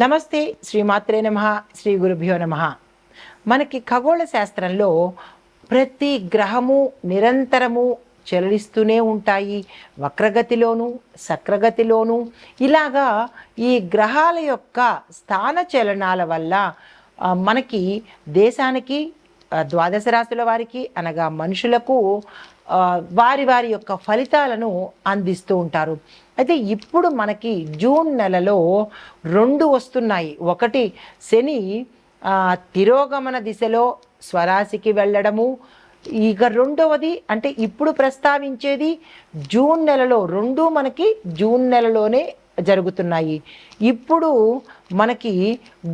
నమస్తే శ్రీమాత్రే నమ శ్రీ గురుభ్యో నమ. మనకి ఖగోళ శాస్త్రంలో ప్రతి గ్రహము నిరంతరము చెలరిస్తూనే ఉంటాయి. వక్రగతిలోను సక్రగతిలోను. ఇలాగా ఈ గ్రహాల యొక్క స్థాన చలనాల వల్ల మనకి దేశానికి ద్వాదశ రాశుల వారికి అనగా మనుషులకు వారి వారి యొక్క ఫలితాలను అందిస్తూ ఉంటారు. అయితే ఇప్పుడు మనకి జూన్ నెలలో రెండు వస్తున్నాయి. ఒకటి శని తిరోగమన దిశలో స్వరాశికి వెళ్ళడము. ఇక రెండవది అంటే ఇప్పుడు ప్రస్తావించేది జూన్ నెలలో రెండు మనకి జూన్ నెలలోనే జరుగుతున్నాయి. ఇప్పుడు మనకి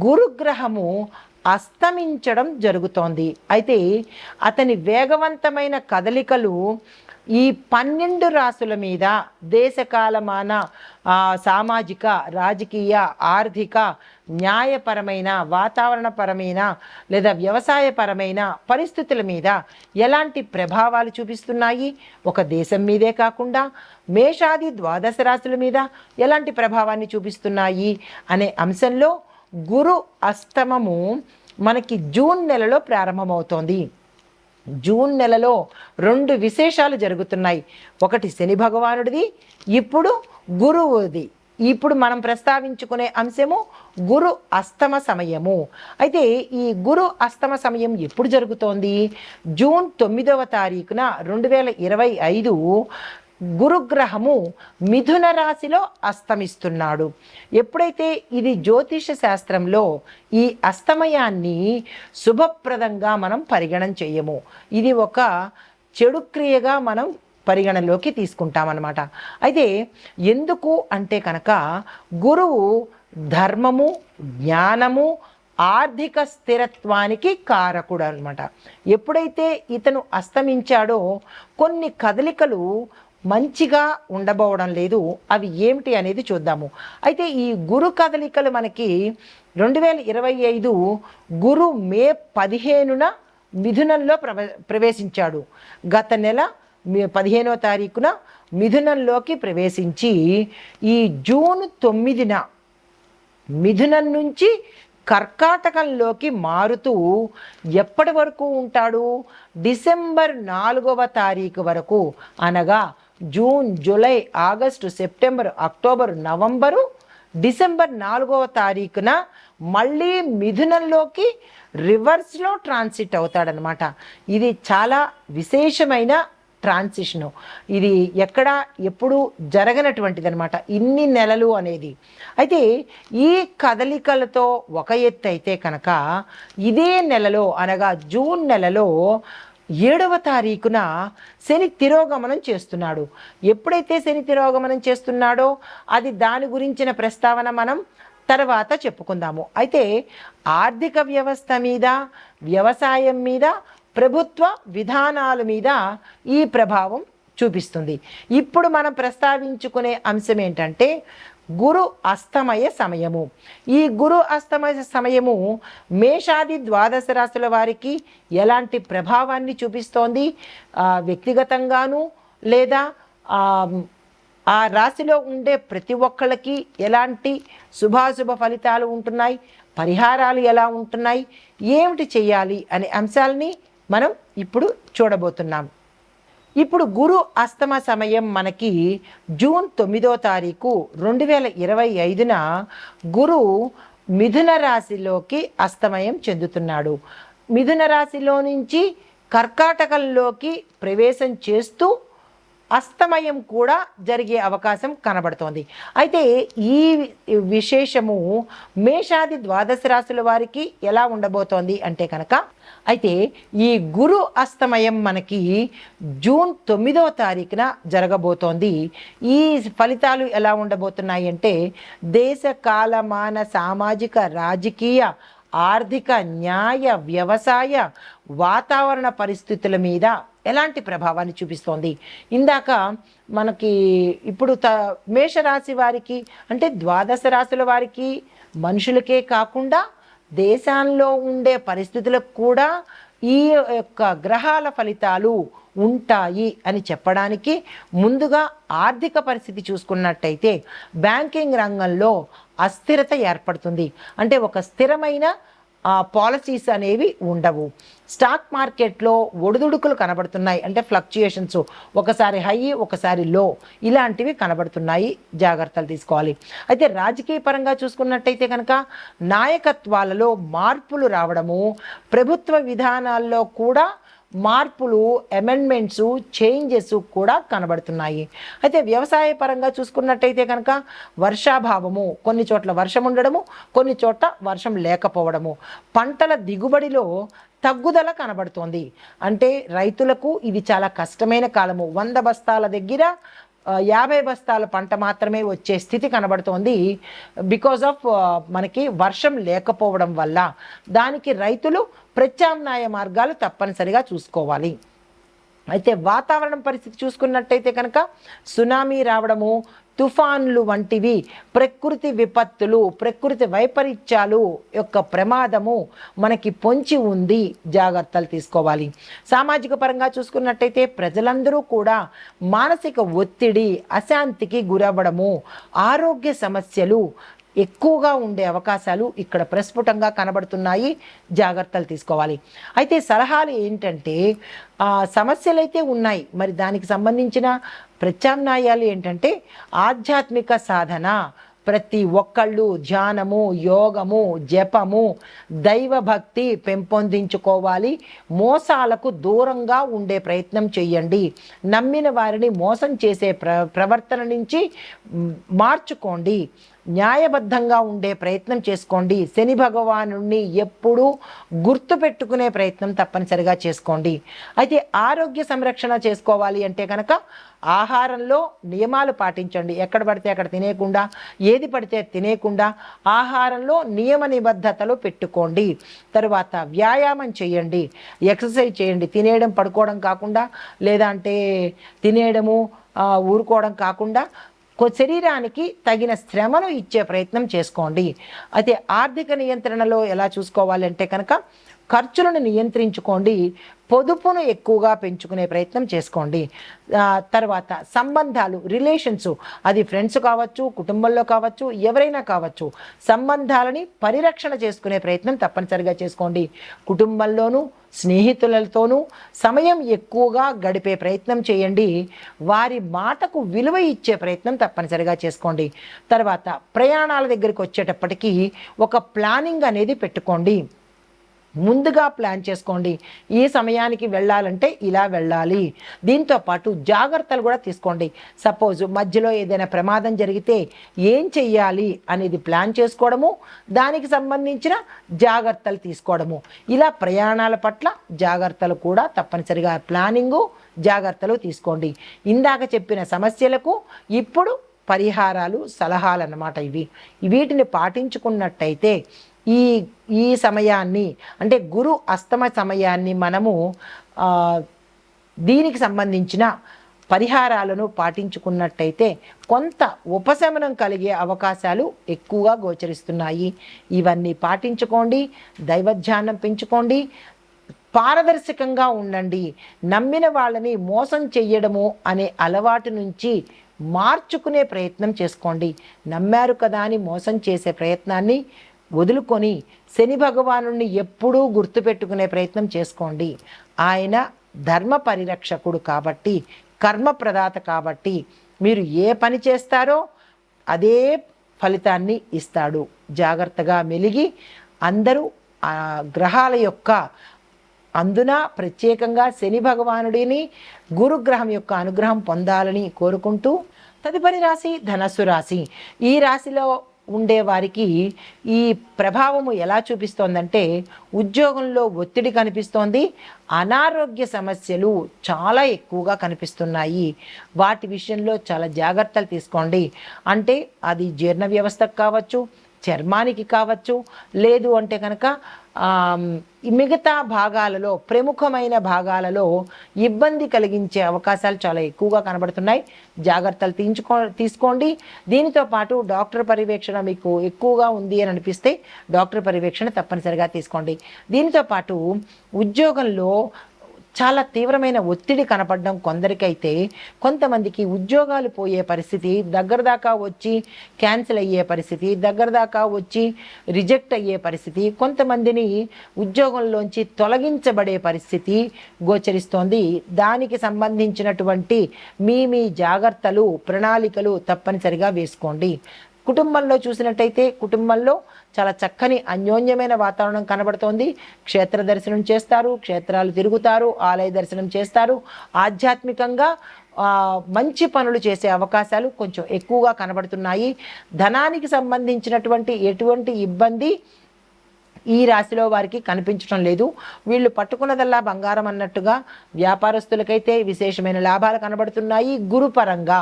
గురుగ్రహము అస్తమించడం జరుగుతోంది. అయితే అతని వేగవంతమైన కదలికలు ఈ పన్నెండు రాసుల మీద దేశకాలమాన సామాజిక రాజకీయ ఆర్థిక న్యాయపరమైన వాతావరణపరమైన లేదా వ్యవసాయపరమైన పరిస్థితుల మీద ఎలాంటి ప్రభావాలు చూపిస్తున్నాయి? ఒక దేశం మీదే కాకుండా మేషాది ద్వాదశ రాశుల మీద ఎలాంటి ప్రభావాన్ని చూపిస్తున్నాయి? అనే అంశంలో గురు అస్తమము మనకి జూన్ నెలలో ప్రారంభమవుతోంది. జూన్ నెలలో రెండు విశేషాలు జరుగుతున్నాయి. ఒకటి శని భగవానుడిది ఇప్పుడు గురువుది. ఇప్పుడు మనం ప్రస్తావించుకునే అంశము గురు అస్తమ సమయము. అయితే ఈ గురు అస్తమ సమయం ఎప్పుడు జరుగుతోంది? జూన్ తొమ్మిదవ తారీఖున రెండు వేల ఇరవై ఐదు గురుగ్రహము మిథున రాశిలో అస్తమిస్తున్నాడు. ఎప్పుడైతే ఇది జ్యోతిష శాస్త్రంలో ఈ అస్తమయాన్ని శుభప్రదంగా మనం పరిగణన చేయము. ఇది ఒక చెడు క్రియగా మనం పరిగణలోకి తీసుకుంటామన్నమాట. అయితే ఎందుకు అంటే కనుక గురువు ధర్మము జ్ఞానము ఆర్థిక స్థిరత్వానికి కారకుడు అనమాట ఎప్పుడైతే ఇతను అస్తమించాడో కొన్ని కదలికలు మంచిగా ఉండబోవడం లేదు. అవి ఏమిటి అనేది చూద్దాము. అయితే ఈ గురు కదలికలు మనకి రెండు వేల ఇరవై ఐదు గురు మే పదిహేనున మిథునంలో ప్రవ ప్రవేశించాడు. గత నెల మే- పదిహేనో తారీఖున మిథునంలోకి ప్రవేశించి ఈ జూన్ తొమ్మిదిన మిథునం నుంచి కర్కాటకంలోకి మారుతూ ఎప్పటి వరకు ఉంటాడు? డిసెంబర్ నాలుగవ తారీఖు వరకు అనగా June July August September October November December నాలుగవ తారీఖున మళ్ళీ మిథునంలోకి రివర్స్లో ట్రాన్సిట్ అవుతాడనమాట ఇది చాలా విశేషమైన ట్రాన్సిషను. ఇది ఎక్కడ ఎప్పుడు జరగనటువంటిది అనమాట ఇన్ని నెలలు అనేది. అయితే ఈ కదలికలతో ఒక ఎత్తు అయితే కనుక ఇదే నెలలో అనగా జూన్ నెలలో ఏడవ తారీఖున శని తిరోగమనం చేస్తున్నాడు. ఎప్పుడైతే శని తిరోగమనం చేస్తున్నాడో అది దాని గురించిన ప్రస్తావన మనం తర్వాత చెప్పుకుందాము. అయితే ఆర్థిక వ్యవస్థ మీద వ్యవసాయం మీద ప్రభుత్వ విధానాల మీద ఈ ప్రభావం చూపిస్తుంది. ఇప్పుడు మనం ప్రస్తావించుకునే అంశం ఏంటంటే గురు అస్తమయ సమయము. ఈ గురు అస్తమయ సమయము మేషాది ద్వాదశ రాశుల వారికి ఎలాంటి ప్రభావాన్ని చూపిస్తోంది? వ్యక్తిగతంగాను లేదా ఆ, ఆ రాశిలో ఉండే ప్రతి ఒక్కళ్ళకి ఎలాంటి శుభాశుభ ఫలితాలు ఉంటున్నాయి? పరిహారాలు ఎలా ఉంటున్నాయి? ఏమిటి చేయాలి? అనే అంశాలని మనం ఇప్పుడు చూడబోతున్నాం. ఇప్పుడు గురు అస్తమ సమయం మనకి జూన్ తొమ్మిదో తారీఖు రెండు వేల ఇరవై ఐదున గురు మిథున రాశిలోకి అస్తమయం చెందుతున్నాడు. మిథున రాశిలో నుంచి కర్కాటకంలోకి ప్రవేశం చేస్తూ అస్తమయం కూడా జరిగే అవకాశం కనబడుతోంది. అయితే ఈ విశేషము మేషాది ద్వాదశ రాశుల వారికి ఎలా ఉండబోతోంది అంటే కనుక అయితే ఈ గురు అస్తమయం మనకి జూన్ తొమ్మిదవ తారీఖున జరగబోతోంది. ఈ ఫలితాలు ఎలా ఉండబోతున్నాయి అంటే దేశ కాలమాన సామాజిక రాజకీయ ఆర్థిక న్యాయ వ్యవసాయ వాతావరణ పరిస్థితుల మీద ఎలాంటి ప్రభావాన్ని చూపిస్తోంది? ఇందాక మనకి ఇప్పుడు త మేషరాశి వారికి అంటే ద్వాదశ రాశుల వారికి మనుషులకే కాకుండా దేశాల్లో ఉండే పరిస్థితులకు కూడా ఈ యొక్క గ్రహాల ఫలితాలు ఉంటాయి అని చెప్పడానికి ముందుగా ఆర్థిక పరిస్థితి చూసుకున్నట్టయితే బ్యాంకింగ్ రంగంలో అస్థిరత ఏర్పడుతుంది. అంటే ఒక స్థిరమైన పాలసీస్ అనేవి ఉండవు. స్టాక్ మార్కెట్లో ఒడిదుడుకులు కనబడుతున్నాయి. అంటే ఫ్లక్చుయేషన్స్. ఒకసారి హై ఒకసారి లో. ఇలాంటివి కనబడుతున్నాయి. జాగ్రత్తలు తీసుకోవాలి. అయితే రాజకీయ పరంగా చూసుకున్నట్టయితే కనుక నాయకత్వాలలో మార్పులు రావడము ప్రభుత్వ విధానాల్లో కూడా మార్పులు అమెండ్మెంట్స్ చేంజెస్ కూడా కనబడుతున్నాయి. అయితే వ్యవసాయ పరంగా చూసుకున్నట్టయితే కనుక వర్షాభావము కొన్ని చోట్ల వర్షం ఉండడము కొన్ని చోట్ల వర్షం లేకపోవడము. పంటల దిగుబడిలో తగ్గుదల కనబడుతోంది. అంటే రైతులకు ఇది చాలా కష్టమైన కాలము. వంద బస్తాల దగ్గర యాభై బస్తాల పంట మాత్రమే వచ్చే స్థితి కనబడుతోంది. బికాజ్ ఆఫ్ మనకి వర్షం లేకపోవడం వల్ల దానికి రైతులు ప్రత్యామ్నాయ మార్గాలు తప్పనిసరిగా చూసుకోవాలి. అయితే వాతావరణం పరిస్థితి చూసుకున్నట్టయితే కనుక సునామీ రావడము తుఫాన్లు వంటివి ప్రకృతి విపత్తులు ప్రకృతి వైపరీత్యాలు యొక్క ప్రమాదము మనకి పొంచి ఉంది. జాగ్రత్తలు తీసుకోవాలి. సామాజిక పరంగా చూసుకున్నట్టయితే ప్రజలందరూ కూడా మానసిక ఒత్తిడి అశాంతికి గురవ్వడము ఆరోగ్య సమస్యలు ఎక్కువగా ఉండే అవకాశాలు ఇక్కడ ప్రస్ఫుటంగా కనబడుతున్నాయి. జాగ్రత్తలు తీసుకోవాలి. అయితే సలహాలు ఏంటంటే సమస్యలు అయితే ఉన్నాయి. మరి దానికి సంబంధించిన ప్రత్యామ్నాయాలు ఏంటంటే ఆధ్యాత్మిక సాధన. ప్రతి ఒక్కళ్ళు ధ్యానము యోగము జపము దైవభక్తి పెంపొందించుకోవాలి. మోసాలకు దూరంగా ఉండే ప్రయత్నం చేయండి నమ్మిన వారిని మోసం చేసే ప్ర ప్రవర్తన నుంచి మార్చుకోండి. న్యాయబద్ధంగా ఉండే ప్రయత్నం చేసుకోండి. శని భగవాను ఎప్పుడూ గుర్తు పెట్టుకునే ప్రయత్నం తప్పనిసరిగా చేసుకోండి. అయితే ఆరోగ్య సంరక్షణ చేసుకోవాలి అంటే కనుక ఆహారంలో నియమాలు పాటించండి. ఎక్కడ పడితే అక్కడ తినేయకుండా ఏది పడితే అది తినేయకుండా ఆహారంలో నియమ నిబద్ధతలు పెట్టుకోండి. తరువాత వ్యాయామం చేయండి. ఎక్సర్సైజ్ చేయండి. తినేయడం పడుకోవడం కాకుండా లేదా అంటే తినేయడము ఊరుకోవడం కాకుండా శరీరానికి తగిన శ్రమను ఇచ్చే ప్రయత్నం చేసుకోండి. అయితే ఆర్థిక నియంత్రణలో ఎలా చూసుకోవాలంటే కనుక ఖర్చులను నియంత్రించుకోండి పొదుపును ఎక్కువగా పెంచుకునే ప్రయత్నం చేసుకోండి. తర్వాత సంబంధాలు రిలేషన్స్ అది ఫ్రెండ్స్ కావచ్చు కుటుంబంలో కావచ్చు ఎవరైనా కావచ్చు సంబంధాలని పరిరక్షణ చేసుకునే ప్రయత్నం తప్పనిసరిగా చేసుకోండి. కుటుంబంలోనూ స్నేహితులతోనూ సమయం ఎక్కువగా గడిపే ప్రయత్నం చేయండి. వారి మాటకు విలువ ఇచ్చే ప్రయత్నం తప్పనిసరిగా చేసుకోండి. తర్వాత ప్రయాణాల దగ్గరికి వచ్చేటప్పటికీ ఒక ప్లానింగ్ అనేది పెట్టుకోండి. ముందుగా ప్లాన్ చేసుకోండి. ఈ సమయానికి వెళ్ళాలంటే ఇలా వెళ్ళాలి. దీంతో పాటు జాగ్రత్తలు కూడా తీసుకోండి. సపోజ్ మధ్యలో ఏదైనా ప్రమాదం జరిగితే ఏం చెయ్యాలి అనేది ప్లాన్ చేసుకోవడము దానికి సంబంధించిన జాగ్రత్తలు తీసుకోవడము. ఇలా ప్రయాణాల పట్ల జాగ్రత్తలు కూడా తప్పనిసరిగా ప్లానింగు జాగ్రత్తలు తీసుకోండి. ఇందాక చెప్పిన సమస్యలకు ఇప్పుడు పరిహారాలు సలహాలు అన్నమాట ఇవి. వీటిని పాటించుకున్నట్టయితే ఈ ఈ సమయాన్ని అంటే గురు అస్తమ సమయాన్ని మనము దీనికి సంబంధించిన పరిహారాలను పాటించుకున్నట్టయితే కొంత ఉపశమనం కలిగే అవకాశాలు ఎక్కువగా గోచరిస్తున్నాయి. ఇవన్నీ పాటించుకోండి దైవధ్యానం పెంచుకోండి పారదర్శకంగా ఉండండి. నమ్మిన వాళ్ళని మోసం చెయ్యడము అనే అలవాటు నుంచి మార్చుకునే ప్రయత్నం చేసుకోండి. నమ్మారు కదా అని మోసం చేసే ప్రయత్నాన్ని వదులుకొని శని భగవాను ఎప్పుడూ గుర్తుపెట్టుకునే ప్రయత్నం చేసుకోండి. ఆయన ధర్మ పరిరక్షకుడు కాబట్టి కర్మ ప్రదాత కాబట్టి మీరు ఏ పని చేస్తారో అదే ఫలితాన్ని ఇస్తాడు. జాగ్రత్తగా మెలిగి అందరూ ఆ గ్రహాల యొక్క అందున ప్రత్యేకంగా శని భగవానుడిని గురుగ్రహం యొక్క అనుగ్రహం పొందాలని కోరుకుంటూ తదుపరి రాశి ధనస్సు రాశి. ఈ రాశిలో ఉండే వారికి ఈ ప్రభావము ఎలా చూపిస్తోందంటే ఉద్యోగంలో ఒత్తిడి కనిపిస్తోంది అనారోగ్య సమస్యలు చాలా ఎక్కువగా కనిపిస్తున్నాయి. వాటి విషయంలో చాలా జాగ్రత్తలు తీసుకోండి. అంటే అది జీర్ణ వ్యవస్థకు కావచ్చు చర్మానికి కావచ్చు లేదు అంటే కనుక మిగతా భాగాలలో ప్రముఖమైన భాగాలలో ఇబ్బంది కలిగించే అవకాశాలు చాలా ఎక్కువగా కనబడుతున్నాయి. జాగ్రత్తలు తీయించుకో తీసుకోండి. దీనితో పాటు డాక్టర్ పర్యవేక్షణ మీకు ఎక్కువగా ఉంది అని అనిపిస్తే డాక్టర్ పర్యవేక్షణ తప్పనిసరిగా తీసుకోండి. దీనితో పాటు ఉద్యోగంలో చాలా తీవ్రమైన ఒత్తిడి కనపడడం కొందరికైతే కొంతమందికి ఉద్యోగాలు పోయే పరిస్థితి దగ్గర దాకా వచ్చి క్యాన్సిల్ అయ్యే పరిస్థితి దగ్గర దాకా వచ్చి రిజెక్ట్ అయ్యే పరిస్థితి కొంతమందిని ఉద్యోగంలోంచి తొలగించబడే పరిస్థితి గోచరిస్తోంది. దానికి సంబంధించినటువంటి మీ మీ జాగ్రత్తలు ప్రణాళికలు తప్పనిసరిగా వేసుకోండి. కుటుంబంలో చూసినట్టయితే కుటుంబంలో చాలా చక్కని అన్యోన్యమైన వాతావరణం కనబడుతోంది. క్షేత్ర దర్శనం చేస్తారు క్షేత్రాలు తిరుగుతారు ఆలయ దర్శనం చేస్తారు. ఆధ్యాత్మికంగా మంచి పనులు చేసే అవకాశాలు కొంచెం ఎక్కువగా కనబడుతున్నాయి. ధనానికి సంబంధించినటువంటి ఎటువంటి ఇబ్బంది ఈ రాశిలో వారికి కనిపించడం లేదు. వీళ్ళు పట్టుకున్నదల్లా బంగారం అన్నట్టుగా వ్యాపారస్తులకైతే విశేషమైన లాభాలు కనబడుతున్నాయి గురుపరంగా.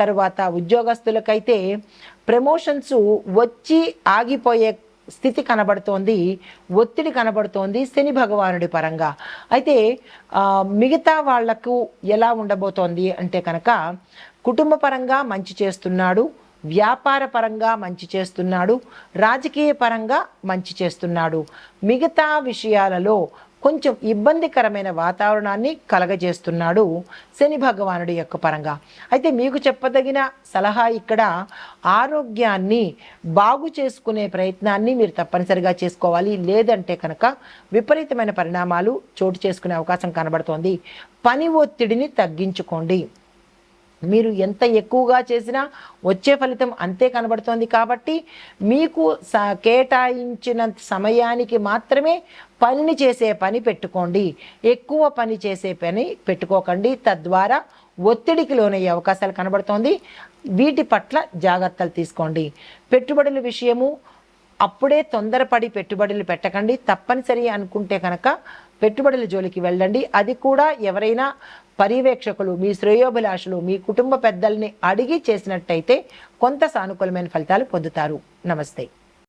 తరువాత ఉద్యోగస్తులకైతే ప్రమోషన్స్ వచ్చి ఆగిపోయే స్థితి కనబడుతోంది ఒత్తిడి కనబడుతోంది శని భగవానుడి పరంగా. అయితే మిగతా వాళ్ళకు ఎలా ఉండబోతోంది అంటే కనుక కుటుంబ పరంగా మంచి చేస్తున్నాడు. వ్యాపార పరంగా మంచి చేస్తున్నాడు రాజకీయ పరంగా మంచి చేస్తున్నాడు. మిగతా విషయాలలో కొంచెం ఇబ్బందికరమైన వాతావరణాన్ని కలగజేస్తున్నాడు శని భగవానుడి యొక్క పరంగా. అయితే మీకు చెప్పదగిన సలహా ఇక్కడ ఆరోగ్యాన్ని బాగు చేసుకునే ప్రయత్నాన్ని మీరు తప్పనిసరిగా చేసుకోవాలి. లేదంటే కనుక విపరీతమైన పరిణామాలు చోటు చేసుకునే అవకాశం కనబడుతోంది. పని ఒత్తిడిని తగ్గించుకోండి. మీరు ఎంత ఎక్కువగా చేసినా వచ్చే ఫలితం అంతే కనబడుతోంది కాబట్టి మీకు స కేటాయించిన సమయానికి మాత్రమే పనిని చేసే పని పెట్టుకోండి. ఎక్కువ పని చేసే పని పెట్టుకోకండి. తద్వారా ఒత్తిడికి లోనయ్యే అవకాశాలు కనబడుతోంది. వీటి పట్ల జాగ్రత్తలు తీసుకోండి. పెట్టుబడుల విషయము అప్పుడే తొందరపడి పెట్టుబడులు పెట్టకండి. తప్పనిసరి అనుకుంటే కనుక పెట్టుబడుల జోలికి వెళ్ళండి. అది కూడా ఎవరైనా పర్యవేక్షకులు మీ శ్రేయోభిలాషులు మీ కుటుంబ పెద్దల్ని అడిగి చేసినట్టయితే కొంత సానుకూలమైన ఫలితాలు పొందుతారు. నమస్తే.